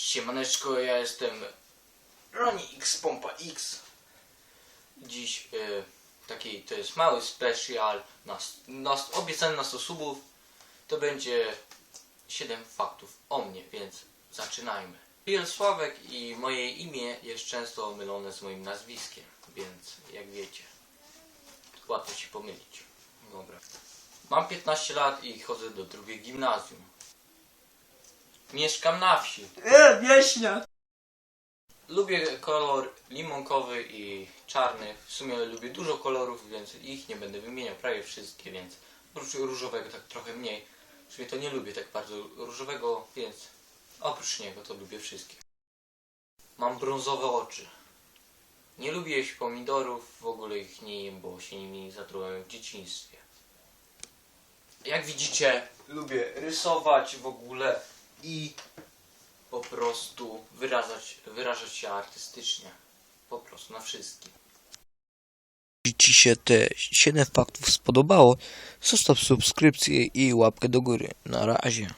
Siemaneczko, ja jestem Roni X Pompa X. Dziś y, taki to jest mały special na, na obiecany na 100 subów. To będzie 7 faktów o mnie, więc zaczynajmy. Biel Sławek i moje imię jest często mylone z moim nazwiskiem, więc jak wiecie, łatwo się pomylić. Dobra. Mam 15 lat i chodzę do drugiej gimnazjum. Mieszkam na wsi. E, wieśnia! Lubię kolor limonkowy i czarny. W sumie lubię dużo kolorów, więc ich nie będę wymieniał, prawie wszystkie, więc oprócz różowego tak trochę mniej. W sumie to nie lubię tak bardzo różowego, więc oprócz niego to lubię wszystkie. Mam brązowe oczy. Nie lubię jeść pomidorów, w ogóle ich nie jem, bo się nimi zatrułem w dzieciństwie. Jak widzicie, lubię rysować w ogóle i po prostu wyrażać, wyrażać się artystycznie. Po prostu na wszystkim. Jeśli Ci się te 7 faktów spodobało, zostaw subskrypcję i łapkę do góry. Na razie.